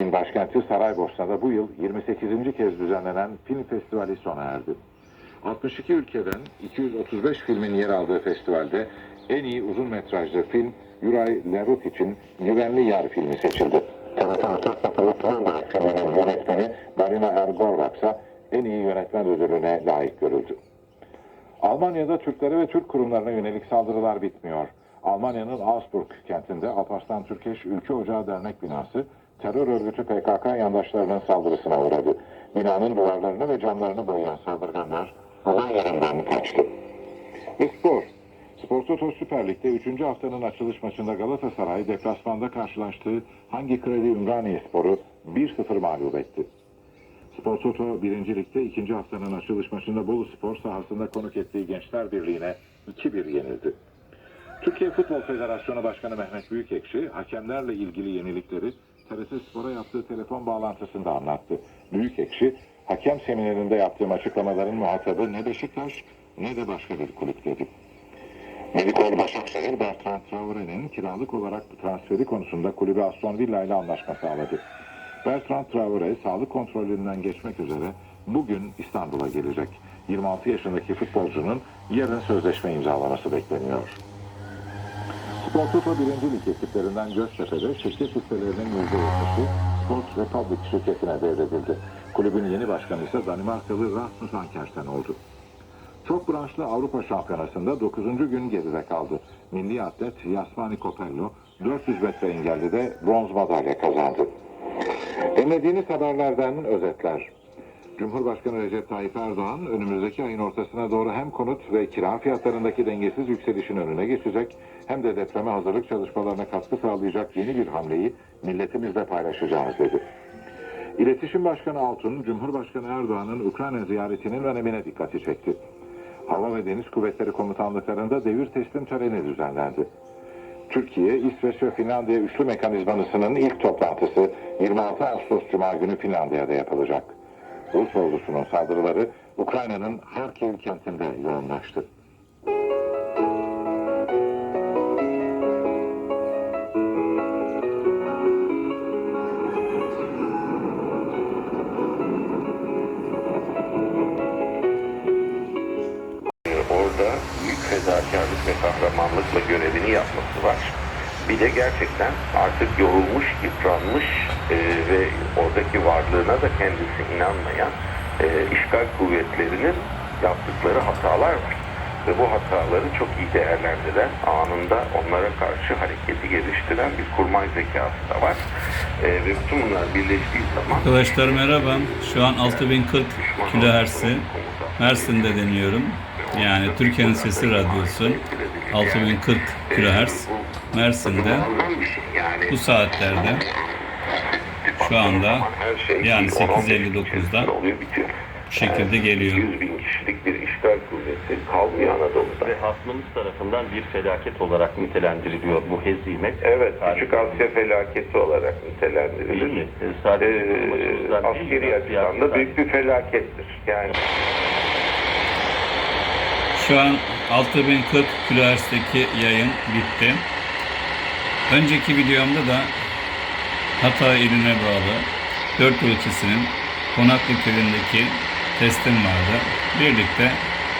Başkenti Saraybosna'da bu yıl 28. kez düzenlenen film festivali sona erdi. 62 ülkeden 235 filmin yer aldığı festivalde en iyi uzun metrajlı film Yuray Lerut için Güvenli Yar filmi seçildi. Yapımı Fırında filminin yönetmeni Marina Ergorvak ise en iyi yönetmen ödülüne layık görüldü. Almanya'da Türklere ve Türk kurumlarına yönelik saldırılar bitmiyor. Almanya'nın Augsburg kentinde Alparslan Türkeş Ülke Ocağı Dernek binası terör örgütü PKK yandaşlarının saldırısına uğradı. Binanın duvarlarını ve camlarını boyayan saldırganlar olay yerinden kaçtı. Ve spor. Spor Toto Süper Lig'de 3. haftanın açılış maçında Galatasaray deplasmanda karşılaştığı Hangi Kredi Ümraniye Sporu 1-0 mağlup etti. Spor Toto 1. Lig'de 2. haftanın açılış maçında Bolu Spor sahasında konuk ettiği Gençler Birliği'ne 2-1 yenildi. Türkiye Futbol Federasyonu Başkanı Mehmet Büyükekşi hakemlerle ilgili yenilikleri TRT Spor'a yaptığı telefon bağlantısında anlattı. Büyükekşi hakem seminerinde yaptığım açıklamaların muhatabı ne Beşiktaş ne de başka bir kulüp dedi. Medikol Başakşehir Bertrand Traore'nin kiralık olarak transferi konusunda kulübü Aston Villa ile anlaşma sağladı. Bertrand Traore sağlık kontrolünden geçmek üzere bugün İstanbul'a gelecek. 26 yaşındaki futbolcunun yarın sözleşme imzalaması bekleniyor. Spor Toto 1. Lig ekiplerinden Göztepe'de şirket hisselerinin %70'i Sport Republic şirketine devredildi. Kulübün yeni başkanı ise Danimarkalı Rasmus Ankersen oldu. Çok branşlı Avrupa Şampiyonası'nda 9. gün geride kaldı. Milli atlet Yasmani Kopello 400 metre engellide bronz madalya kazandı. Dinlediğiniz haberlerden özetler. Cumhurbaşkanı Recep Tayyip Erdoğan önümüzdeki ayın ortasına doğru hem konut ve kira fiyatlarındaki dengesiz yükselişin önüne geçecek hem de depreme hazırlık çalışmalarına katkı sağlayacak yeni bir hamleyi milletimizle paylaşacağız dedi. İletişim Başkanı Altun, Cumhurbaşkanı Erdoğan'ın Ukrayna ziyaretinin önemine dikkati çekti. Hava ve Deniz Kuvvetleri Komutanlıklarında devir teslim töreni düzenlendi. Türkiye, İsveç ve Finlandiya üçlü mekanizmasının ilk toplantısı 26 Ağustos Cuma günü Finlandiya'da yapılacak. Rus ordusunun saldırıları Ukrayna'nın Harkiv kentinde yoğunlaştı. orada büyük fedakarlık ve kahramanlıkla görevini yapması var. Bir de gerçekten artık yorulmuş, yıpranmış e, ve oradaki varlığına da kendisi inanmayan e, işgal kuvvetlerinin yaptıkları hatalar var. Ve bu hataları çok iyi değerlendiren, anında onlara karşı hareketi geliştiren bir kurmay zekası da var. E, ve bütün bunlar birleştiği zaman Arkadaşlar merhaba. Şu an 6040 kHz'i Mersin'de deniyorum. Yani Türkiye'nin Sesi Radyosu 6040 kHz Mersin'de bu saatlerde şu anda yani 8.59'da oluyor bitiyor. bu şekilde geliyor. 100 bin kişilik bir işgal kuvveti kalmıyor Anadolu'da. ve hasmımız tarafından bir felaket olarak nitelendiriliyor bu hezimet. Evet, Küçük Asya felaketi olarak nitelendirilir. Değil mi? E, Sadece Ee, askeri açıdan da büyük bir felakettir. Yani Şu an 6040 kHz'deki yayın bitti. Önceki videomda da Hatay iline bağlı 4 ilçesinin Konaklı köyündeki testim vardı. Birlikte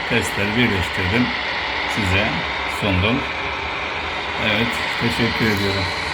testleri birleştirdim. Size sundum. Evet, teşekkür ediyorum.